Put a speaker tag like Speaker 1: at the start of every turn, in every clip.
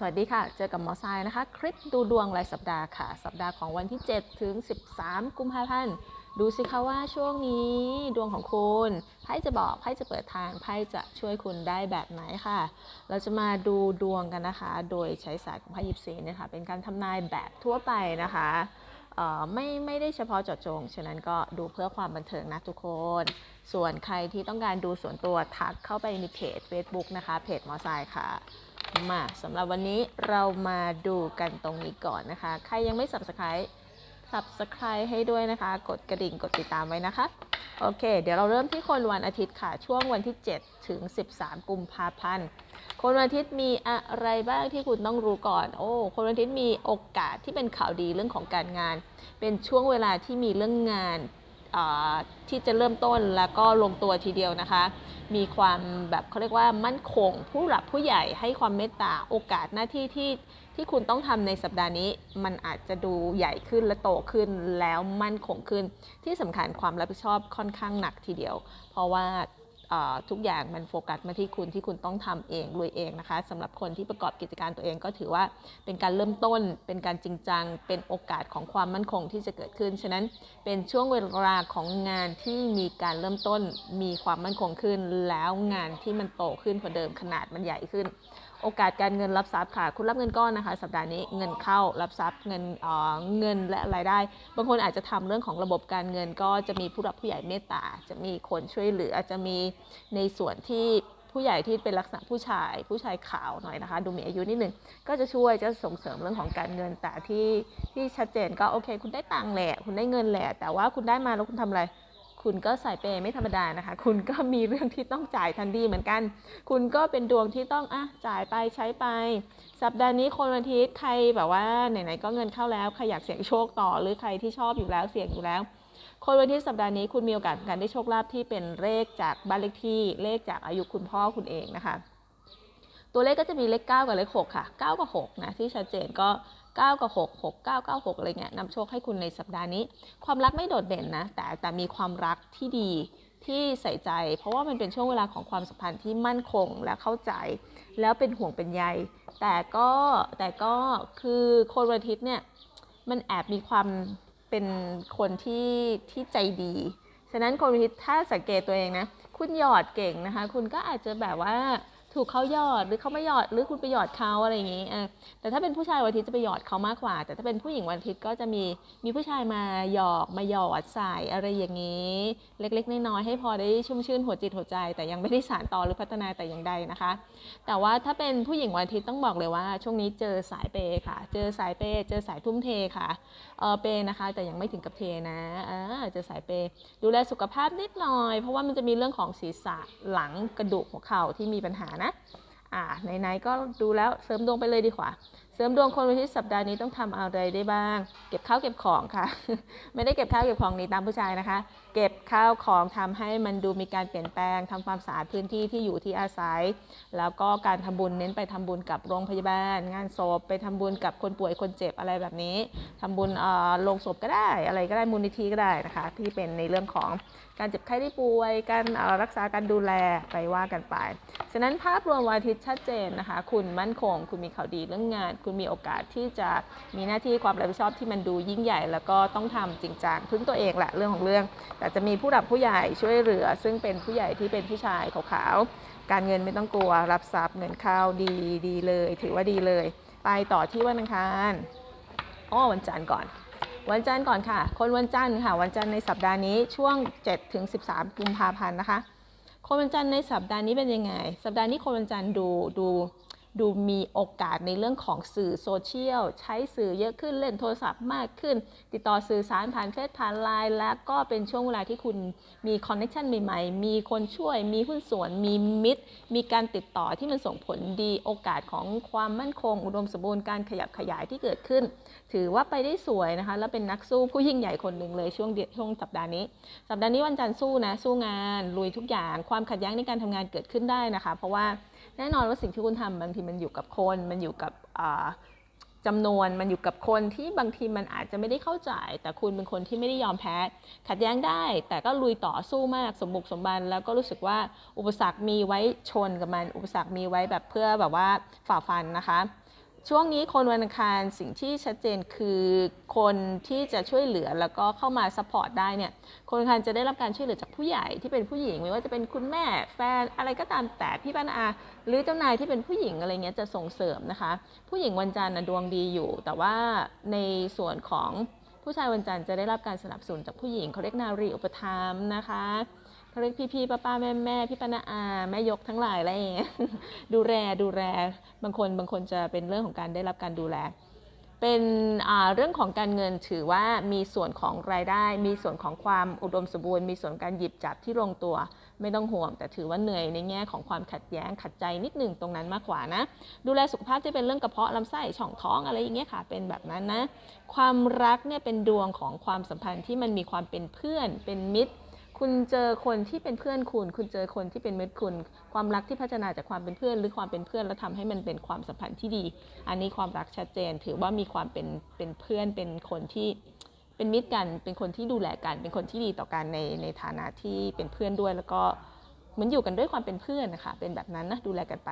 Speaker 1: สวัสดีค่ะ เจอกับหมอทรายนะคะ คลิปดูดวงรายสัปดาห์ค่ะ สัปดาห์ของวันที่ 7 ถึง 13 กุมภาพันธ์ ดูสิคะว่าช่วงนี้ดวงของคุณไพ่จะบอกไพ่จะเปิดทางไพ่จะช่วยคุณได้แบบไหนค่ะ เราจะมาดูดวงกันนะคะ โดยใช้สายของไพ่ยิปซีเนี่ยค่ะ เป็นการทำนายแบบทั่วไปนะคะไม่ไม่ได้เฉพาะเจาะจง ฉะนั้นก็ดูเพื่อความบันเทิงนะทุกคน ส่วนใครที่ต้องการดูส่วนตัวทักเข้าไปในเพจ Facebook นะคะ เพจหมอทรายค่ะ มาสำหรับวันนี้เรามาดูกันตรงนี้ก่อนนะคะ ใครยังไม่ subscribe subscribe ให้ด้วยนะคะ กดกระดิ่งกดติดตามไว้นะคะ โอเค เดี๋ยวเราเริ่มที่คนวันอาทิตย์ค่ะ ช่วงวันที่ 7 ถึง 13 กุมภาพันธ์ คนวันอาทิตย์มีอะไรบ้างที่คุณต้องรู้ก่อน โอ้ คนวันอาทิตย์มีโอกาสที่เป็นข่าวดีเรื่องของการงาน เป็นช่วงเวลาที่มีเรื่องงาน ที่จะเริ่มต้นแล้วก็ลงตัวทีเดียวนะคะ มีความแบบเขาเรียกว่ามั่นคง ผู้หลักผู้ใหญ่ให้ความเมตตาโอกาสหน้าที่ที่ที่คุณต้องทำในสัปดาห์นี้ มันอาจจะดูใหญ่ขึ้นและโตขึ้นแล้วมั่นคงขึ้น ที่สำคัญความรับผิดชอบค่อนข้างหนักทีเดียว เพราะว่า ทุกอย่างมันโฟกัสมาที่คุณที่คุณต้องทำเองลุยเองนะคะสำหรับคนที่ประกอบกิจการตัวเองก็ถือว่าเป็นการเริ่มต้น เป็นการจริงจัง เป็นโอกาสของความมั่นคงที่จะเกิดขึ้น ฉะนั้นเป็นช่วงเวลาของงานที่มีการเริ่มต้นมีความมั่นคงขึ้น แล้วงานที่มันโตขึ้นกว่าเดิมขนาดมันใหญ่ขึ้น โอกาสการเงินรับทรัพย์ค่ะ คุณรับเงินก้อนนะคะ สัปดาห์นี้เงินเข้ารับทรัพย์เงินเออเงินและรายได้ บางคนอาจจะทำเรื่องของระบบการเงินก็จะมีผู้รับผู้ใหญ่เมตตา จะมีคนช่วยเหลือจะมีในส่วนที่ผู้ใหญ่ที่เป็นลักษณะผู้ชายผู้ชายขาวหน่อยนะคะ ดูมีอายุนิดหนึ่งก็จะช่วยจะส่งเสริมเรื่องของการเงินแต่ที่ที่ชัดเจนก็โอเค คุณได้ตังค์แหละคุณได้เงินแหละแต่ว่าคุณได้มาแล้วคุณทำอะไร คุณก็ใส่เปย์ไม่ธรรมดานะคะ คุณก็มีเรื่องที่ต้องจ่ายทันทีเหมือนกัน คุณก็เป็นดวงที่ต้องอะจ่ายไปใช้ไป สัปดาห์นี้คนวันอาทิตย์ใครแบบว่าไหนๆก็เงินเข้าแล้วใครอยากเสี่ยงโชคต่อหรือใครที่ชอบอยู่แล้วเสี่ยงอยู่แล้ว คนวันที่สัปดาห์นี้คุณมีโอกาสการได้โชคลาภที่เป็นเลขจากบ้านเลขที่เลขจากอายุคุณพ่อคุณเองนะคะ ตัวเลขก็จะมีเลข 9 กับเลข 6 ค่ะ 9 กับ6นะที่ชัดเจนก็ 9 กับ 6 6 9 9 6อะไรเงี้ยนำโชคให้คุณในสัปดาห์นี้ ความรักไม่โดดเด่นนะ แต่แต่มีความรักที่ดีที่ใส่ใจ เพราะว่ามันเป็นช่วงเวลาของความสัมพันธ์ที่มั่นคงและเข้าใจ แล้วเป็นห่วงเป็นใย แต่ก็แต่ก็คือคนวันอาทิตย์เนี่ยมันแอบมีความเป็นคนที่ที่ใจดี ฉะนั้นคนวันอาทิตย์ถ้าสังเกตตัวเองนะ คุณหยอดเก่งนะคะ คุณก็อาจจะแบบว่า ถูกเขาหยอดหรือเขาไม่หยอดหรือคุณไปหยอดเขาอะไรอย่างนี้อะแต่ถ้าเป็นผู้ชายวันอาทิตย์จะไปหยอดเขามากกว่า แต่ถ้าเป็นผู้หญิงวันอาทิตย์ก็จะมีมีผู้ชายมาหยอกมาหยอดใส่อะไรอย่างนี้ เล็กๆน้อยๆให้พอได้ชุ่มชื่นหัวจิตหัวใจ แต่ยังไม่ได้สานต่อหรือพัฒนาแต่อย่างใดนะคะ แต่ว่าถ้าเป็นผู้หญิงวันอาทิตย์ต้องบอกเลยว่า ช่วงนี้เจอสายเปย์ค่ะ เจอสายเปย์เจอสายทุ่มเทค่ะเออเปย์นะคะ แต่ยังไม่ถึงกับเทนะอ่าเจอสายเปย์ดูแลสุขภาพนิดหน่อย เพราะว่ามันจะมีเรื่องของศีรษะหลังกระดูกหัวเข่าที่มีปัญหานะอ่าไหนๆก็ดูแล้วเสริมดวงไปเลยดีกว่า เสริมดวงคนวันที่สัปดาห์นี้ต้องทำอะไรได้บ้าง เก็บข้าวเก็บของค่ะ ไม่ได้เก็บข้าวเก็บของนีตามผู้ชายนะคะ เก็บข้าวของทำให้มันดูมีการเปลี่ยนแปลงทำความสะอาดพื้นที่ที่อยู่ที่อาศัย แล้วก็การทำบุญเน้นไปทำบุญกับโรงพยาบาล งานศพไปทำบุญกับคนป่วยคนเจ็บอะไรแบบนี้ทำบุญอ่อลงศพก็ได้ อะไรก็ได้มูลนิธิก็ได้นะคะ ที่เป็นในเรื่องของการเจ็บไข้ได้ป่วย การรักษาการดูแลไปว่ากันไป ฉะนั้นภาพรวมวันอาทิตย์ชัดเจนนะคะ คุณมั่นคง คุณมีข่าวดีเรื่องงานคุณมีโอกาสที่จะมีหน้าที่ความรับผิดชอบที่มันดูยิ่งใหญ่ แล้วก็ต้องทำจริงจังพึ่งตัวเองแหละเรื่องของเรื่อง แต่จะมีผู้หลักผู้ใหญ่ช่วยเหลือ ซึ่งเป็นผู้ใหญ่ที่เป็นผู้ชายขาวๆการเงินไม่ต้องกลัวรับทรัพย์เงินเข้าดีดีเลย ถือว่าดีเลย ไปต่อที่วันอังคารอ้อวันจันทร์ก่อน วันจันทร์ก่อนค่ะ คนวันจันทร์ค่ะ วันจันทร์ในสัปดาห์นี้ช่วง7ถึง13กุมภาพันธ์นะคะคนวันจันทร์ในสัปดาห์นี้เป็นยังไง สัปดาห์นี้คนวันจันทร์ดูดู ดูมีโอกาสในเรื่องของสื่อโซเชียล ใช้สื่อเยอะขึ้นเล่นโทรศัพท์มากขึ้น ติดต่อสื่อสารผ่านเฟซผ่านไลน์แล้วก็เป็นช่วงเวลาที่คุณมีคอนเนคชันใหม่ๆ มีคนช่วย มีหุ้นส่วน มีมิตร มีการติดต่อที่มันส่งผลดีโอกาสของความมั่นคง อุดมสมบูรณ์การขยับขยายที่เกิดขึ้น ถือว่าไปได้สวยนะคะ แล้วเป็นนักสู้ผู้ยิ่งใหญ่คนหนึ่งเลยช่วงช่วงสัปดาห์นี้ สัปดาห์นี้วันจันทร์สู้นะสู้งานลุยทุกอย่าง ความขัดแย้งในการทำงานเกิดขึ้นได้นะคะ เพราะว่า แน่นอนว่าสิ่งที่คุณทำบางทีมันอยู่กับคน มันอยู่กับจำจำนวน มันอยู่กับคนที่บางทีมันอาจจะไม่ได้เข้าใจ แต่คุณเป็นคนที่ไม่ได้ยอมแพ้ ขัดแย้งได้ แต่ก็ลุยต่อสู้มาก สมบุกสมบัน แล้วก็รู้สึกว่าอุปสรรคมีไว้ชนกับมัน อุปสรรคมีไว้แบบเพื่อแบบว่าฝ่าฟันนะคะ ช่วงนี้คนวันอังคารสิ่งที่ชัดเจนคือคนที่จะช่วยเหลือแล้วก็เข้ามาซัพพอร์ตได้เนี่ยคนวันอังคารจะได้รับการช่วยเหลือจากผู้ใหญ่ที่เป็นผู้หญิงไม่ว่าจะเป็นคุณแม่แฟนอะไรก็ตามแต่พี่ป้านาอา หรือเจ้านายที่เป็นผู้หญิงอะไรเงี้ยจะส่งเสริมนะคะ ผู้หญิงวันจันทร์นะดวงดีอยู่ แต่ว่าในส่วนของผู้ชายวันจันทร์จะได้รับการสนับสนุนจากผู้หญิงเขาเรียกนารีอุปถัมภ์นะคะ เขาเรียกพี่ๆป้าๆแม่ๆพี่ป้านาอาแม่ยกทั้งหลายอะไรอย่างเงี้ยดูแลดูแลบางคนบางคนจะเป็นเรื่องของการได้รับการดูแล เป็นเรื่องของการเงินถือว่ามีส่วนของรายได้ มีส่วนของความอุดมสมบูรณ์ มีส่วนการหยิบจับที่ลงตัวไม่ต้องห่วง แต่ถือว่าเหนื่อยในแง่ของความขัดแย้งขัดใจนิดหนึ่งตรงนั้นมากกว่านะ ดูแลสุขภาพที่เป็นเรื่องกระเพาะลำไส้ช่องท้องอะไรอย่างเงี้ยค่ะเป็นแบบนั้นนะ ความรักเนี่ยเป็นดวงของความสัมพันธ์ที่มันมีความเป็นเพื่อนเป็นมิตร คุณเจอคนที่เป็นเพื่อนคุณ คุณเจอคนที่เป็นมิตรคุณ ความรักที่พัฒนาจากความเป็นเพื่อน หรือความเป็นเพื่อนแล้วทำให้มันเป็นความสัมพันธ์ที่ดี อันนี้ความรักชัดเจน ถือว่ามีความเป็นเป็นเพื่อนเป็นคนที่เป็นมิตรกัน เป็นคนที่ดูแลกัน เป็นคนที่ดีต่อกันในในฐานะที่เป็นเพื่อนด้วย แล้วก็เหมือนอยู่กันด้วยความเป็นเพื่อนนะคะเป็นแบบนั้นนะดูแลกันไป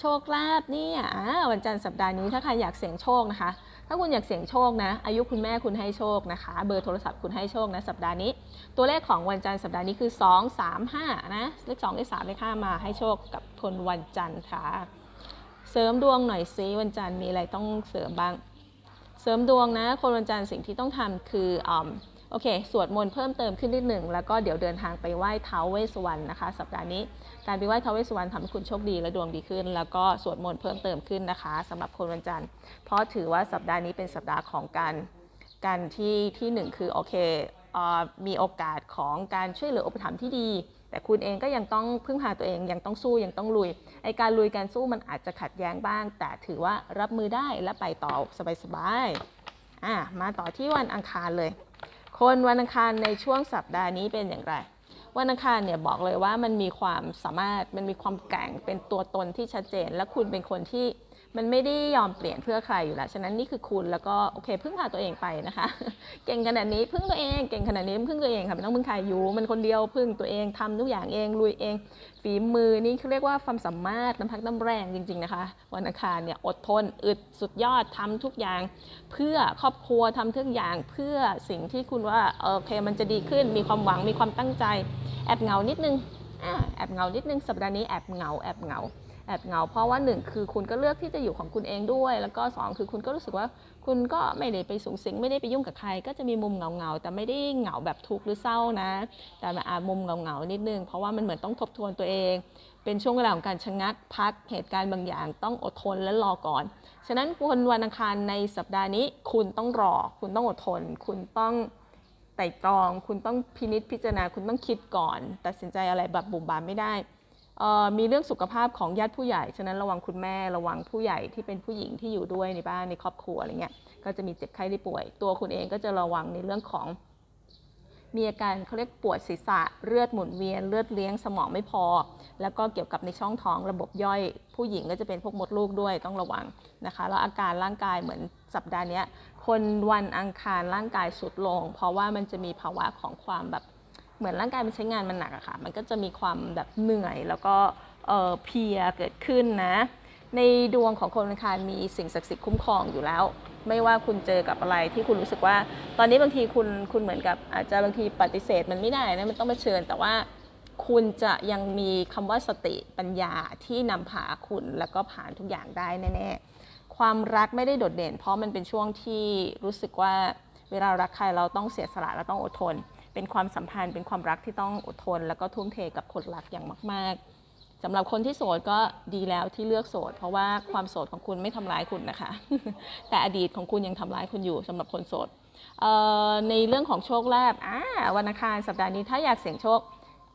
Speaker 1: โชคลาภเนี่ยอ่าวันจันทร์สัปดาห์นี้ถ้าใครอยากเสี่ยงโชคนะคะ ถ้าคุณอยากเสี่ยงโชคนะ อายุคุณแม่คุณให้โชคนะคะ เบอร์โทรศัพท์คุณให้โชคนะสัปดาห์นี้ ตัวเลขของวันจันทร์สัปดาห์นี้คือ 2 3 5 นะเลข2เลข3เลข5มาให้โชคกับคนวันจันทร์ค่ะ เสริมดวงหน่อยซิวันจันทร์มีอะไรต้องเสริมบ้าง เสริมดวงนะ คนวันจันทร์สิ่งที่ต้องทำคืออม โอเค สวดมนต์เพิ่มเติมขึ้นนิดหนึ่ง แล้วก็เดี๋ยวเดินทางไปไหว้ท้าวเวสวรรณนะคะ สัปดาห์นี้ การไปไหว้ท้าวเวสวรรณทำให้คุณโชคดีและดวงดีขึ้น แล้วก็สวดมนต์เพิ่มเติมขึ้นนะคะสำหรับคนวันจันทร์ เพราะถือว่าสัปดาห์นี้เป็นสัปดาห์ของการการที่ที่หนึ่งคือโอเคอมีโอกาสของการช่วยเหลืออุปถัมภ์ที่ดี แต่คุณเองก็ยังต้องพึ่งพาตัวเองยังต้องสู้ยังต้องลุยไอการลุยการสู้มันอาจจะขัดแย้งบ้าง แต่ถือว่ารับมือได้และไปต่อสบายๆอะมาต่อที่วันอังคารเลย คนวันอังคารในช่วงสัปดาห์นี้เป็นอย่างไร วันอังคารเนี่ยบอกเลยว่ามันมีความสามารถมันมีความแกร่งเป็นตัวตนที่ชัดเจน และคุณเป็นคนที่ มันไม่ได้ยอมเปลี่ยนเพื่อใครอยู่แล้ว ฉะนั้นนี่คือคุณแล้วก็โอเคพึ่งพาตัวเองไปนะคะ เก่งขนาดนี้พึ่งตัวเองเก่งขนาดนี้พึ่งตัวเองค่ะไม่ต้องพึ่งใครอยู่มันคนเดียวพึ่งตัวเองทำทุกอย่างเองลุยเอง ฝีมือนี่เขาเรียกว่าความสามารถน้ำพักน้ำแรงจริงๆนะคะวันอังคารเนี่ยอดทนอึดสุดยอดทำทุกอย่าง เพื่อครอบครัวทำทุกอย่างเพื่อสิ่งที่คุณว่าโอเคมันจะดีขึ้นมีความหวังมีความตั้งใจแอบเหงานิดนึงอแอบเหงานิดนึงสัปดาห์นี้แอบเหงาแอบเหงา แอบเหงา เพราะว่าหนึ่งคือคุณก็เลือกที่จะอยู่ของคุณเองด้วย แล้วก็สองคือคุณก็รู้สึกว่าคุณก็ไม่ได้ไปสูงสิงไม่ได้ไปยุ่งกับใคร ก็จะมีมุมเหงาๆแต่ไม่ได้เหงาแบบทุกข์หรือเศร้านะ แต่มาอามุมเหงาๆนิดนึง เพราะว่ามันเหมือนต้องทบทวนตัวเอง เป็นช่วงเวลาของการชะงักพักเหตุการณ์บางอย่างต้องอดทนและรอก่อน ฉะนั้นคนวันอังคารในสัปดาห์นี้ คุณต้องรอ คุณต้องอดทน คุณต้องไต่ตรอง คุณต้องพินิจพิจารณาคุณต้องคิดก่อน ตัดสินใจอะไรแบบบุ่มบามไม่ได้ มีเรื่องสุขภาพของญาติผู้ใหญ่ ฉะนั้นระวังคุณแม่ระวังผู้ใหญ่ที่เป็นผู้หญิงที่อยู่ด้วยในบ้านในครอบครัวอะไรเงี้ยก็จะมีเจ็บไข้ได้ป่วย ตัวคุณเองก็จะระวังในเรื่องของ มีอาการเขาเรียกปวดศีรษะเลือดหมุนเวียนเลือดเลี้ยงสมองไม่พอ แล้วก็เกี่ยวกับในช่องท้องระบบย่อย ผู้หญิงก็จะเป็นพวกมดลูกด้วยต้องระวังนะคะแล้วอาการร่างกายเหมือนสัปดาห์นี้คนวันอังคารร่างกายสุดลง เพราะว่ามันจะมีภาวะของความแบบ เหมือนร่างกายมันใช้งานมันหนักอะค่ะ มันก็จะมีความแบบเหนื่อยแล้วก็เพียเกิดขึ้นนะ ในดวงของคนวันอังคารมีสิ่งศักดิ์สิทธิ์คุ้มครองอยู่แล้ว ไม่ว่าคุณเจอกับอะไรที่คุณรู้สึกว่า ตอนนี้บางทีคุณคุณเหมือนกับอาจจะบางทีปฏิเสธมันไม่ได้นะมันต้องมาเชิญ แต่ว่าคุณจะยังมีคำว่าสติปัญญาที่นำพาคุณแล้วก็ผ่านทุกอย่างได้แน่ๆความรักไม่ได้โดดเด่น เพราะมันเป็นช่วงที่รู้สึกว่าเวลารักใครเราต้องเสียสละและต้องอดทน เป็นความสัมพันธ์เป็นความรักที่ต้องอดทน แล้วก็ทุ่มเทกับคนรักอย่างมาก ๆสำหรับคนที่โสดก็ดีแล้วที่เลือกโสด เพราะว่าความโสดของคุณไม่ทำร้ายคุณนะคะ แต่อดีตของคุณยังทำร้ายคุณอยู่สำหรับคนโสดในเรื่องของโชคลาภวันอังคารสัปดาห์นี้ถ้าอยากเสี่ยงโชค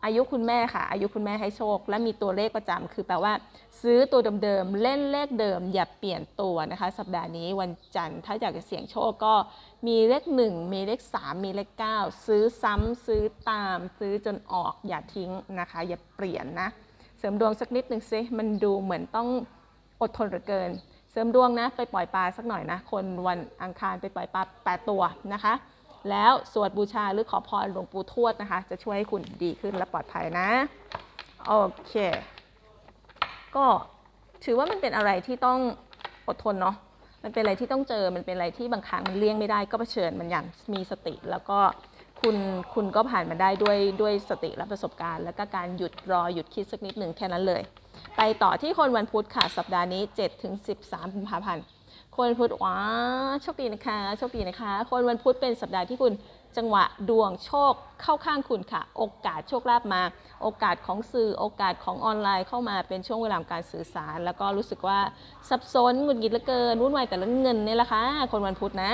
Speaker 1: อายุคุณแม่ค่ะ อายุคุณแม่ให้โชค และมีตัวเลขประจำคือแปลว่า ซื้อตัวเดิมๆเล่นเลขเดิม อย่าเปลี่ยนตัวนะคะ สัปดาห์นี้วันจันทร์ถ้าอยากจะเสี่ยงโชคก็มีเลข 1 มีเลข 3 มีเลข 9 ซื้อซ้ำซื้อตาม ซื้อจนออกอย่าทิ้งนะคะ อย่าเปลี่ยนนะ เสริมดวงสักนิดหนึ่งซิมันดูเหมือนต้องอดทนเหลือเกิน เสริมดวงนะไปปล่อยปลาสักหน่อยนะ คนวันอังคารไปปล่อยปลาแปดตัวนะคะ แล้วสวดบูชาหรือขอพรหลวงปู่ทวดนะคะ จะช่วยให้คุณดีขึ้นและปลอดภัยนะ โอเค ก็ถือว่ามันเป็นอะไรที่ต้องอดทนเนาะมันเป็นอะไรที่ต้องเจอ มันเป็นอะไรที่บางครั้งมันเลี่ยงไม่ได้ ก็เผชิญมันอย่างมีสติ แล้วก็คุณคุณก็ผ่านมาได้ด้วยด้วยสติและประสบการณ์ แล้วก็การหยุดรอหยุดคิดสักนิดหนึ่งแค่นั้นเลย ไปต่อที่คนวันพุธค่ะสัปดาห์นี้7ถึง13กุมภาพันธ์ คนพุธว้าโชคดีนะคะโชคดีนะคะ คนวันพุธเป็นสัปดาห์ที่คุณจังหวะดวงโชคเข้าข้างคุณค่ะ โอกาสโชคลาภมา โอกาสของสื่อโอกาสของออนไลน์เข้ามาเป็นช่วงเวลาการสื่อสาร แล้วก็รู้สึกว่าสับสนหงุดหงิดเหลือเกินวุ่นวายแต่เรื่องเงินเนี่ยแหละค่ะคนวันพุธนะ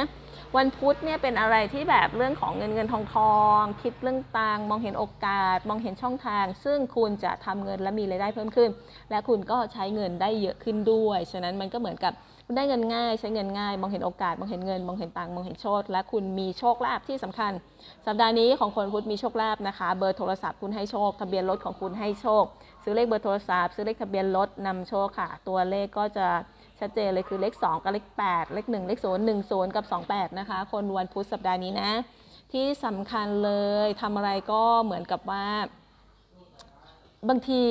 Speaker 1: วันพุธเนี่ยเป็นอะไรที่แบบเรื่องของเงินเงินทองทองคิดเรื่องตังมองเห็นโอกาส มองเห็นช่องทาง ซึ่งคุณจะทำเงินและมีรายได้เพิ่มขึ้น และคุณก็ใช้เงินได้เยอะขึ้นด้วย ฉะนั้นมันก็เหมือนกับ คุณได้เงินง่ายใช้เงินง่าย มองเห็นโอกาส มองเห็นเงิน มองเห็นตังมองเห็นโชคและคุณมีโชคลาภที่สำคัญ สัปดาห์นี้ของคนพุธมีโชคลาภนะคะ เบอร์โทรศัพท์คุณให้โชค ทะเบียนรถของคุณให้โชค ซื้อเลขเบอร์โทรศัพท์ ซื้อเลขทะเบียนรถนำโชคค่ะ ตัวเลขก็จะชัดเจนเลยคือเลข 2 กับเลข 8 เลข 1 เลข 0 1 0 กับ 28 นะคะ คนวันพุธสัปดาห์นี้นะ ที่สำคัญเลยทำอะไรก็เหมือนกับว่า บางที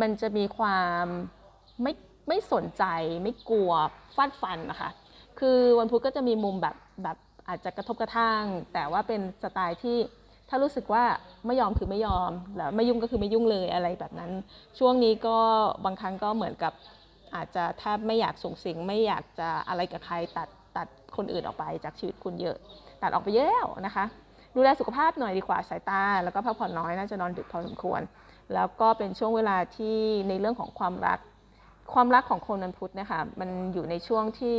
Speaker 1: มันจะมีความไม่ ไม่สนใจไม่กลัวฟาดฟันนะคะคือวันพุธก็จะมีมุมแบบแบบอาจจะกระทบกระทั่ง แต่ว่าเป็นสไตล์ที่ถ้ารู้สึกว่าไม่ยอมคือไม่ยอมแล้วไม่ยุ่งก็คือไม่ยุ่งเลยอะไรแบบนั้น ช่วงนี้ก็บางครั้งก็เหมือนกับอาจจะแทบไม่อยากส่งเสียงไม่อยากจะอะไรกับใครตัดตัดคนอื่นออกไปจากชีวิตคุณเยอะ ตัดออกไปเยอะแล้วนะคะ ดูแลสุขภาพหน่อยดีกว่าสายตา แล้วก็พักผ่อนน้อยน่าจะนอนดึกพอสมควร แล้วก็เป็นช่วงเวลาที่ในเรื่องของความรัก ความรักของคนันพุทธนะคะมันอยู่ในช่วงที่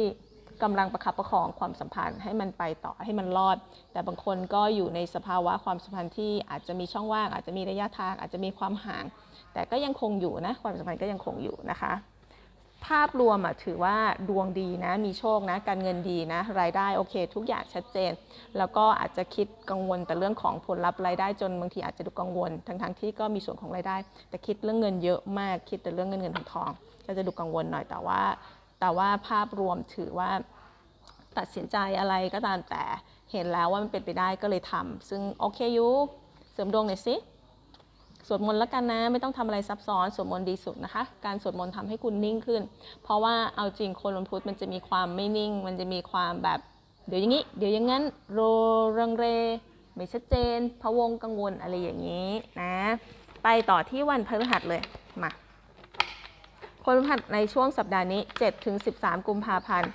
Speaker 1: กำลังประคับประคองความสัมพันธ์ให้มันไปต่อให้มันรอด แต่บางคนก็อยู่ในสภาวะความสัมพันธ์ที่อาจจะมีช่องว่าง อาจจะมีระยะทาง อาจจะมีความห่าง แต่ก็ยังคงอยู่นะความสัมพันธ์ก็ยังคงอยู่นะคะ ภาพรวมถือว่าดวงดีนะมีโชคนะการเงินดีนะรายได้โอเค ทุกอย่างชัดเจน แล้วก็อาจจะคิดกังวลแต่เรื่องของผลลัพธ์รายได้จนบางทีอาจจะดูกังวลทั้งๆที่ก็มีส่วนของรายได้ แต่คิดเรื่องเงินเยอะมากคิดแต่เรื่องเงินเงินทองทอง ก็จะดูกังวลหน่อยแต่ว่า แต่ว่าภาพรวมถือว่าตัดสินใจอะไรก็ตามแต่เห็นแล้วว่ามันเป็นไปได้ก็เลยทำซึ่งโอเคอยูเสริมดวงหน่อยสิสวดมนต์แล้วกันนะไม่ต้องทำอะไรซับซ้อนสวดมนต์ดีสุดนะคะ การสวดมนต์ทำให้คุณนิ่งขึ้น เพราะว่าเอาจริงคนวันพุธมันจะมีความไม่นิ่ง มันจะมีความแบบเดี๋ยวอย่างนี้ เดี๋ยวอย่างนั้นโรรังเร ไม่ชัดเจนพะวงกังวลอะไรอย่างนี้นะ ไปต่อที่วันพฤหัสเลยมา คนพฤหัสในช่วงสัปดาห์นี้7ถึง13 กุมภาพันธ์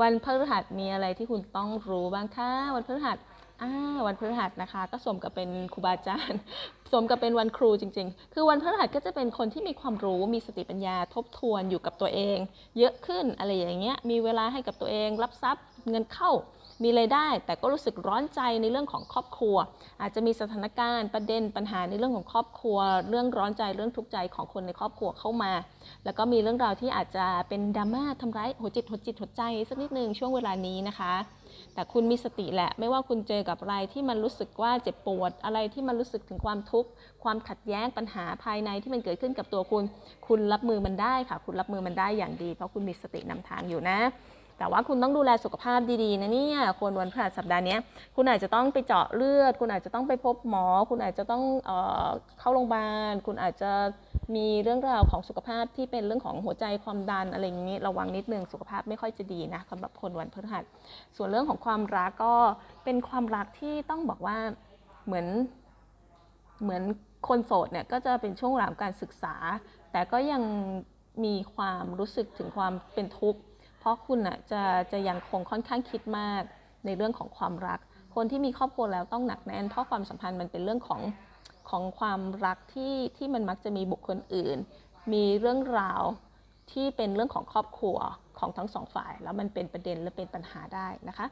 Speaker 1: วันพฤหัสมีอะไรที่คุณต้องรู้บ้างคะวันพฤหัสอ่าวันพฤหัสนะคะ ก็สมกับเป็นครูบาอาจารย์สมกับเป็นวันครูจริง ๆ คือวันพฤหัสก็จะเป็นคนที่มีความรู้มีสติปัญญาทบทวนอยู่กับตัวเอง เยอะขึ้นอะไรอย่างเงี้ยมีเวลาให้กับตัวเองรับทรัพย์เงินเข้า มีรายได้ แต่ก็รู้สึกร้อนใจในเรื่องของครอบครัว อาจจะมีสถานการณ์ประเด็นปัญหาในเรื่องของครอบครัว เรื่องร้อนใจเรื่องทุกข์ใจของคนในครอบครัวเข้ามา แล้วก็มีเรื่องราวที่อาจจะเป็นดราม่าทำร้ายหัวจิตหัวจิตหัวใจสักนิดนึงช่วงเวลานี้นะคะแต่คุณมีสติแหละ ไม่ว่าคุณเจอกับอะไรที่มันรู้สึกว่าเจ็บปวด อะไรที่มันรู้สึกถึงความทุกข์ความขัดแย้งปัญหาภายในที่มันเกิดขึ้นกับตัวคุณ คุณรับมือมันได้ค่ะ คุณรับมือมันได้อย่างดี เพราะคุณมีสตินำทางอยู่นะ แต่ว่าคุณต้องดูแลสุขภาพดีๆนะเนี่ยคนวันพฤหัสสัปดาห์นี้คุณอาจจะต้องไปเจาะเลือด คุณอาจจะต้องไปพบหมอ คุณอาจจะต้องเออเข้าโรงพยาบาล คุณอาจจะมีเรื่องราวของสุขภาพที่เป็นเรื่องของหัวใจความดันอะไรอย่างนี้ระวังนิดนึงสุขภาพไม่ค่อยจะดีนะสำหรับคนวันพฤหัส ส่วนเรื่องของความรักก็เป็นความรักที่ต้องบอกว่าเหมือนเหมือนคนโสดเนี่ยก็จะเป็นช่วงเวลาของการศึกษา แต่ก็ยังมีความรู้สึกถึงความเป็นทุกข์ ราะคุณอะจะจะยังคงค่อนข้างคิดมากในเรื่องของความรัก คนที่มีครอบครัวแล้วต้องหนักแน่น เพราะความสัมพันธ์มันเป็นเรื่องของของความรักที่ที่มันมักจะมีบุคคลอื่น มีเรื่องราวที่เป็นเรื่องของครอบครัวของทั้งสองฝ่าย แล้วมันเป็นประเด็นและเป็นปัญหาได้นะคะ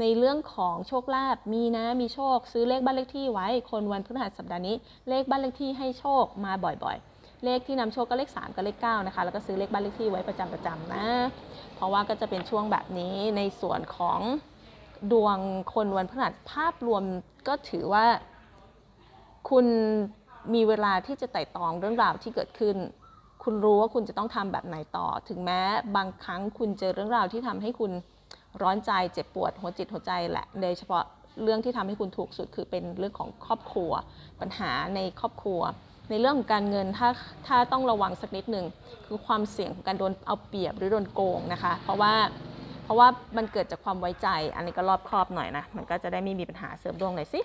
Speaker 1: ในเรื่องของโชคลาภมีนะมีโชค ซื้อเลขบ้านเลขที่ไว้ คนวันพฤหัสสัปดาห์นี้ เลขบ้านเลขที่ให้โชคมาบ่อยๆ เลขที่นำโชคก็เลข 3 กับเลข9นะคะ แล้วก็ซื้อเลขบ้านเลขที่ไว้ประจำประจำๆนะ เพราะว่าก็จะเป็นช่วงแบบนี้ในส่วนของดวงคนวันพฤหัสภาพรวมก็ถือว่าคุณมีเวลาที่จะไต่ตองเรื่องราวที่เกิดขึ้น คุณรู้ว่าคุณจะต้องทำแบบไหนต่อ ถึงแม้บางครั้งคุณเจอเรื่องราวที่ทำให้คุณร้อนใจเจ็บปวดหัวจิตหัวใจแหละโดยเฉพาะเรื่องที่ทำให้คุณถูกสุดคือเป็นเรื่องของครอบครัว ปัญหาในครอบครัว ในเรื่องของการเงินถ้าถ้าต้องระวังสักนิดหนึ่งคือความเสี่ยงของการโดนเอาเปรียบหรือโดนโกงนะคะ เพราะว่าเพราะว่ามันเกิดจากความไว้ใจ อันนี้ก็รอบครอบหน่อยนะมันก็จะได้ไม่มีปัญหาเสริมดวงหน่อยสิ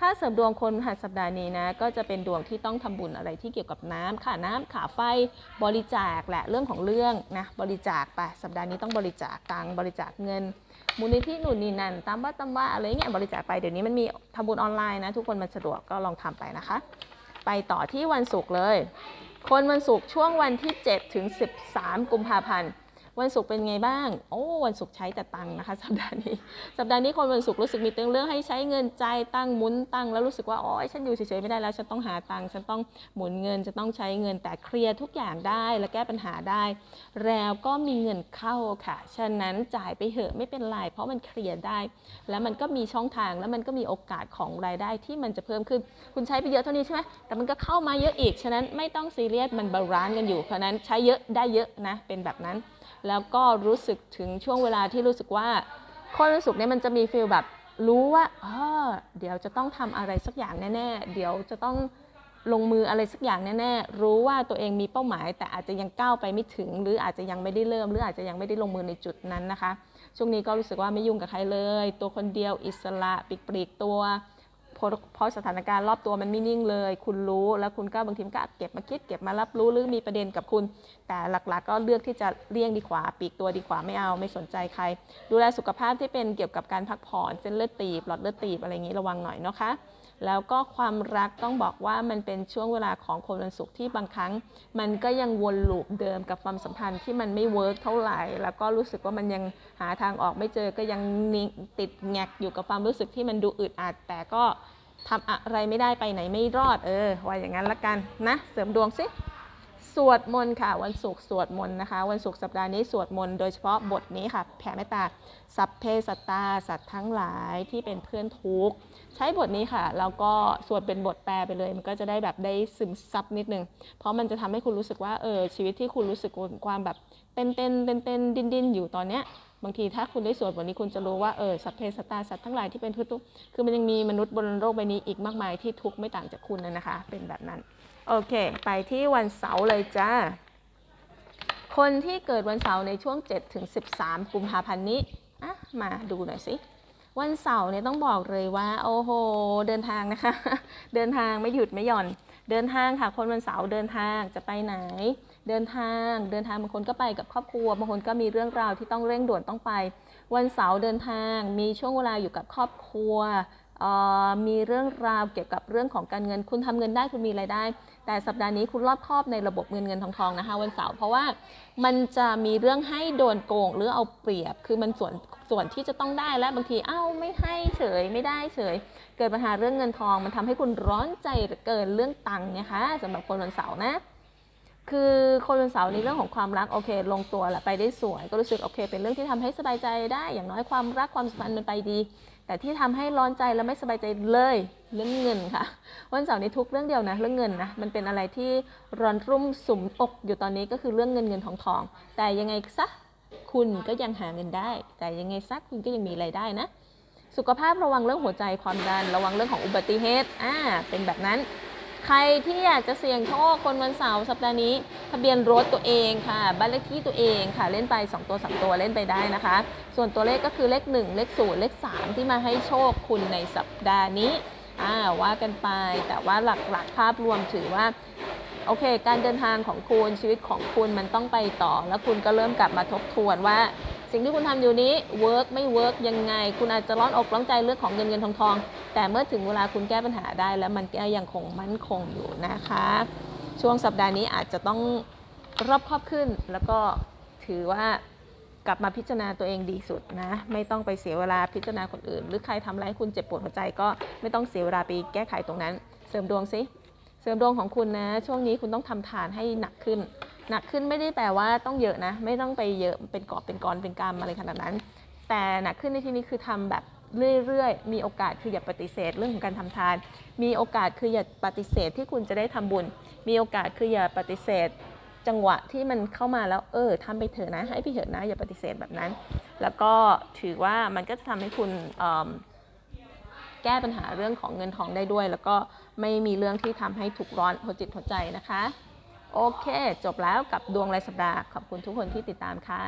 Speaker 1: ถ้าเสริมดวงคนหัสสัปดาห์นี้นะก็จะเป็นดวงที่ต้องทำบุญอะไรที่เกี่ยวกับน้ำค่าน้ำค่าไฟบริจาคแหละเรื่องของเรื่องนะบริจาคไปสัปดาห์นี้ต้องบริจาคตังบริจาคเงิน มูลนิธิหนุนนี่นั่นตามว่าตามว่าอะไรเงี้ยบริจาคไปเดี๋ยวนี้มันมีทำบุญออนไลน์นะทุกคนมันสะดวกก็ลองทำไปนะคะ ไปต่อที่วันศุกร์เลย คนวันศุกร์ช่วงวันที่ 7 ถึง 13 กุมภาพันธ์ วันศุกร์เป็นไงบ้าง โอ้ วันศุกร์ใช้แต่ตังค์นะคะ สัปดาห์นี้ สัปดาห์นี้คนวันศุกร์รู้สึกมีเรื่องให้ใช้เงินใจายตั้งหมุนตั้งแล้วรู้สึกว่าอ๋อฉันอยู่เฉยๆไม่ได้แล้ว ฉันต้องหาตังค์ฉันต้องหมุนเงิน จะต้องใช้เงิน แต่เคลียร์ทุกอย่างได้ และแก้ปัญหาได้ แล้วก็มีเงินเข้าค่ะ ฉะนั้นจ่ายไปเหอะไม่เป็นไร เพราะมันเคลียร์ได้ แล้วมันก็มีช่องทาง แล้วมันก็มีโอกาสของรายได้ที่มันจะเพิ่มขึ้น คุณใช้ไปเยอะเท่านี้ใช่ไหมแต่มันก็เข้ามาเยอะอีก ฉะนั้นไม่ต้องซีเรียส มันบาลานซ์กันอยู่ เพราะนั้นใช้เยอะได้เยอะนะ เป็นแบบนั้น แล้วก็รู้สึกถึงช่วงเวลาที่รู้สึกว่าคนวันศุกเนี่ยมันจะมีฟีลแบบรู้ว่าเออเดี๋ยวจะต้องทำอะไรสักอย่างแน่ๆ เดี๋ยวจะต้องลงมืออะไรสักอย่างแน่ๆ รู้ว่าตัวเองมีเป้าหมาย แต่อาจจะยังก้าวไปไม่ถึง หรืออาจจะยังไม่ได้เริ่ม หรืออาจจะยังไม่ได้ลงมือในจุดนั้นนะคะ ช่วงนี้ก็รู้สึกว่าไม่ยุ่งกับใครเลย ตัวคนเดียวอิสระปลีกปลีกๆตัว เพราะเพราะสถานการณ์รอบตัวมันไม่นิ่งเลย คุณรู้แล้วคุณก็บางทีก็เก็บมาคิดเก็บมารับรู้หรือมีประเด็นกับคุณ แต่หลักๆ ก็เลือกที่จะเลี่ยงดีกว่าปีกตัวดีกว่าไม่เอาไม่สนใจใคร ดูแลสุขภาพที่เป็นเกี่ยวกับการพักผ่อนเส้นเลือดตีบหลอดเลือดตีบอะไรอย่างนี้ระวังหน่อยนะคะ แล้วก็ความรักต้องบอกว่ามันเป็นช่วงเวลาของคนวันศุกร์ที่บางครั้ง มันก็ยังวนลูปเดิมกับความสัมพันธ์ที่มันไม่เวิร์กเท่าไหร่ แล้วก็รู้สึกว่ามันยังหาทางออกไม่เจอก็ยังติดแงกอยู่กับความรู้สึกที่มันดูอึดอัดแต่ก็ทำอะไรไม่ได้ไปไหนไม่รอดเออว่าอย่างนั้นละกันนะ เสริมดวงสิ สวดมนต์ค่ะ วันศุกร์สวดมนต์นะคะ วันศุกร์สัปดาห์นี้สวดมนต์โดยเฉพาะบทนี้ค่ะ แผ่เมตตาสัพเพสัตตาสัตว์ทั้งหลายที่เป็นเพื่อนทุกข์ใช้บทนี้ค่ะแล้วก็สวดเป็นบทแปลไปเลย มันก็จะได้แบบได้ซึมซับนิดนึง เพราะมันจะทำให้คุณรู้สึกว่าเออชีวิตที่คุณรู้สึกความแบบเต้นเต้นเต้นเต้นดิ้นดิ้นอยู่ตอนเนี้ยบางทีถ้าคุณได้สวดบทนี้คุณจะรู้ว่าเออสัพเพสัตตาสัตว์ทั้งหลายที่เป็นเพื่อนทุกข์คือมันยังมีมนุษย์บนโลกใบนี้อีกมากมายที่ทุกข์ไม่ต่างจากคุณนะคะ เป็นแบบนั้น โอเค ไปที่วันเสาร์เลยจ้า คนที่เกิดวันเสาร์ในช่วง 7 ถึง 13 กุมภาพันธ์นี้อะมาดูหน่อยสิ วันเสาร์เนี่ยต้องบอกเลยว่า โอ้โห เดินทางนะคะ เดินทางไม่หยุดไม่หย่อน เดินทางค่ะ คนวันเสาร์เดินทางจะไปไหน เดินทาง เดินทางบางคนก็ไปกับครอบครัว บางคนก็มีเรื่องราวที่ต้องเร่งด่วนต้องไป วันเสาร์เดินทาง มีช่วงเวลาอยู่กับครอบครัวมีเรื่องราวเกี่ยวกับเรื่องของการเงิน คุณทำเงินได้คุณมีรายได้ แต่สัปดาห์นี้คุณรอบครอบในระบบเงินเงินทองทองนะคะวันเสาร์เพราะว่ามันจะมีเรื่องให้โดนโกงหรือเอาเปรียบ คือมันส่วนส่วนที่จะต้องได้และบางทีเอ้าไม่ให้เฉยไม่ได้เฉย เกิดปัญหาเรื่องเงินทอง มันทำให้คุณร้อนใจเกินเรื่องตังค์นี่ยค่ะสำหรับคนวันเสาร์นะคือคนวันเสาร์ในเรื่องของความรักโอเค ลงตัวแหละไปได้สวย ก็รู้สึกโอเค เป็นเรื่องที่ทำให้สบายใจได้ อย่างน้อยความรักความสัมพันธ์มันไปดี แต่ที่ทำให้ร้อนใจและไม่สบายใจเลยเรื่องเงินค่ะ วันเสาร์นี้ทุกเรื่องเดียวนะเรื่องเงินนะมันเป็นอะไรที่ร้อนรุ่มสุมอกอยู่ตอนนี้ก็คือเรื่องเงินเงินทองทอง แต่ยังไงซะคุณก็ยังหาเงินได้ แต่ยังไงซะคุณก็ยังมีรายได้นะ สุขภาพระวังเรื่องหัวใจความดันระวังเรื่องของอุบัติเหตุอ่าเป็นแบบนั้น ใครที่อยากจะเสี่ยงโชคคนวันเสาร์สัปดาห์นี้ ทะเบียนรถตัวเองค่ะบ้านเลขที่ตัวเองค่ะเล่นไป 2 ตัว 3 ตัวเล่นไปได้นะคะ ส่วนตัวเลขก็คือเลข 1 เลข0เลข 3 ที่มาให้โชคคุณในสัปดาห์นี้อ่าว่ากันไปแต่ว่าหลักๆภาพรวมถือว่าโอเค การเดินทางของคุณชีวิตของคุณมันต้องไปต่อ แล้วคุณก็เริ่มกลับมาทบทวนว่า สิ่งที่คุณทำอยู่นี้เวิร์กไม่เวิร์กยังไง คุณอาจจะร้อนอกร้อนใจเรื่องของเงินเงินทองทอง แต่เมื่อถึงเวลาคุณแก้ปัญหาได้แล้วมันก็ยังคงมั่นคงอยู่นะคะ ช่วงสัปดาห์นี้อาจจะต้องรอบครอบขึ้น แล้วก็ถือว่ากลับมาพิจารณาตัวเองดีสุดนะ ไม่ต้องไปเสียเวลาพิจารณาคนอื่น หรือใครทำอะไรให้คุณเจ็บปวดหัวใจก็ไม่ต้องเสียเวลาไปแก้ไขตรงนั้น เสริมดวงสิเสริมดวงของคุณนะ ช่วงนี้คุณต้องทำทานให้หนักขึ้น หนักขึ้นไม่ได้แปลว่าต้องเยอะนะ ไม่ต้องไปเยอะเป็นกอบเป็นกรเป็นกรรมอะไรขนาดนั้น แต่หนักขึ้นในที่นี้คือทำแบบเรื่อยๆ มีโอกาสคืออย่าปฏิเสธเรื่องของการทำทาน มีโอกาสคืออย่าปฏิเสธที่คุณจะได้ทำบุญ มีโอกาสคืออย่าปฏิเสธ จังหวะที่มันเข้ามาแล้วเออทำไปเถอะนะ ให้ไปเถอะนะอย่าปฏิเสธแบบนั้น แล้วก็ถือว่ามันก็จะทำให้คุณแก้ปัญหาเรื่องของเงินทองได้ด้วย แล้วก็ไม่มีเรื่องที่ทำให้ถูกร้อนหัวจิตหัวใจนะคะ โอเค จบแล้วกับดวงรายสัปดาห์ ขอบคุณทุกคนที่ติดตามค่ะ